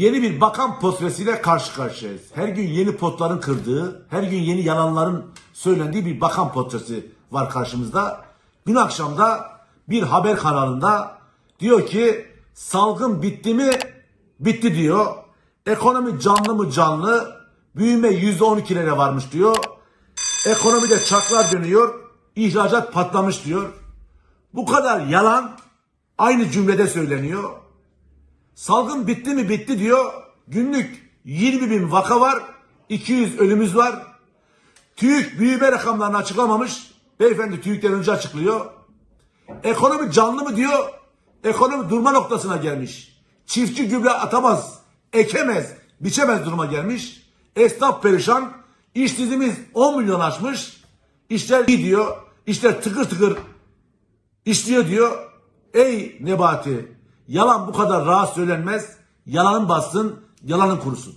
Yeni bir bakan portresiyle karşı karşıyayız. Her gün yeni potların kırdığı, her gün yeni yalanların söylendiği bir bakan portresi var karşımızda. Dün akşam da bir haber kanalında diyor ki salgın bitti mi? Bitti diyor. Ekonomi canlı mı canlı? Büyüme %12'lere varmış diyor. Ekonomide çarklar dönüyor. ihracat patlamış diyor. Bu kadar yalan aynı cümlede söyleniyor. Salgın bitti mi bitti diyor. Günlük 20 bin vaka var. 200 ölümümüz var. TÜİK büyüme rakamlarını açıklamamış. Beyefendi TÜİK'ten önce açıklıyor. Ekonomi canlı mı diyor. Ekonomi durma noktasına gelmiş. Çiftçi gübre atamaz, ekemez, biçemez duruma gelmiş. Esnaf perişan. İşsizimiz 10 milyon aşmış. İşler iyi diyor. İşler tıkır tıkır işliyor diyor. Ey Nebati yalan bu kadar rahat söylenmez. Yalanın bassın, yalanın kurusun.